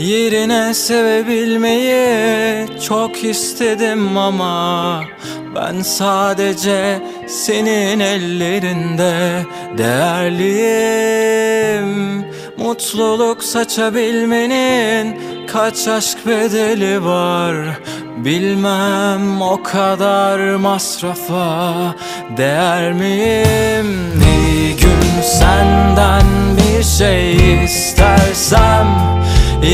Yerine sevebilmeyi çok istedim ama Ben sadece senin ellerinde değerliyim. Mutluluk saçabilmenin kaç aşk bedeli var Bilmem o kadar masrafa değer miyim? Bir gün senden bir şey istersem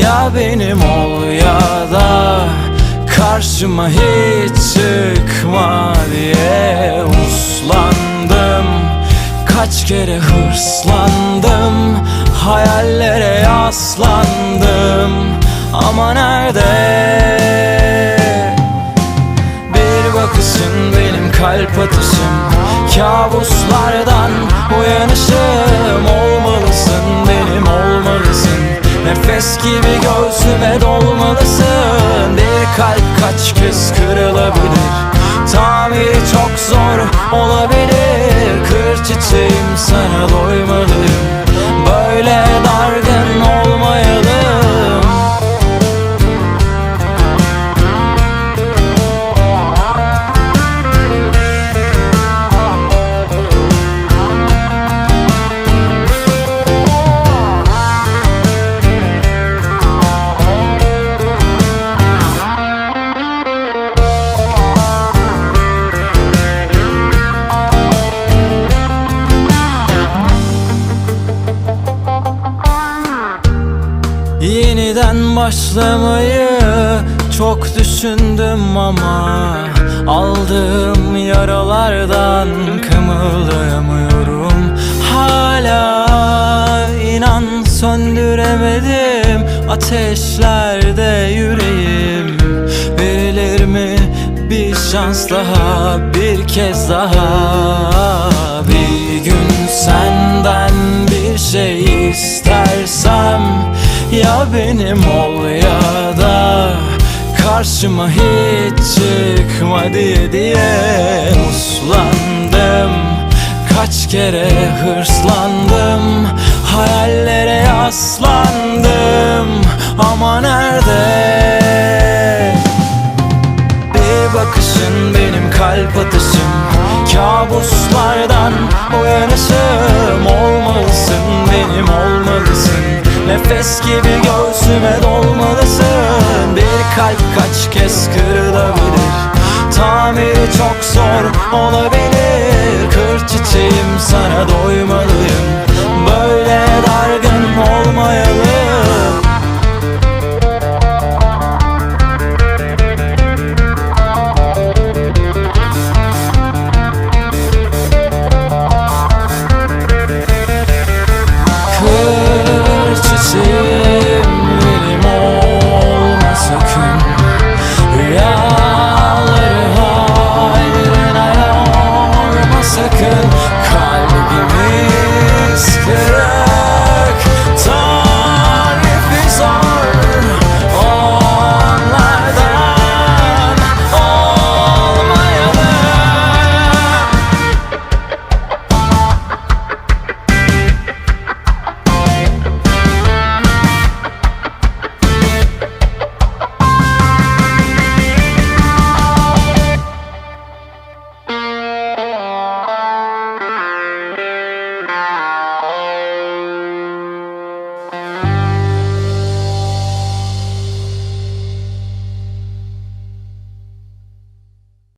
Ya benim ol ya da karşıma hiç çıkma diye uslandım. Kaç kere hırslandım Hayallere yaslandım. Ama nerede? Bir bakışın benim kalp atışım. Kabuslardan uyanışım Olmalısın Nefes gibi göğsüme dolmalısın Bir kalp kaç kez kırılabilir? Tamiri çok zor olabilir Kır çiçeğim başlamayı çok düşündüm ama Aldığım yaralardan kımıldayamıyorum. Hala inan söndüremedim Ateşlerde yüreğim. Verilir mi bir şans daha bir kez daha? Bir gün senden bir şey istersem Ya benim ol ya da Karşıma hiç çıkma diye diye uslandım. Kaç kere hırslandım Hayallere yaslandım. Ama nerede? Bir bakışın benim kalp atışım. Kabuslardan uyanışım. Olmalısın benim olmalısın Nefes gibi göğsüme dolmalısın. Bir kalp kaç kez kırılabilir? Tamiri çok zor olabilir. Kır çiçeğim sana dargın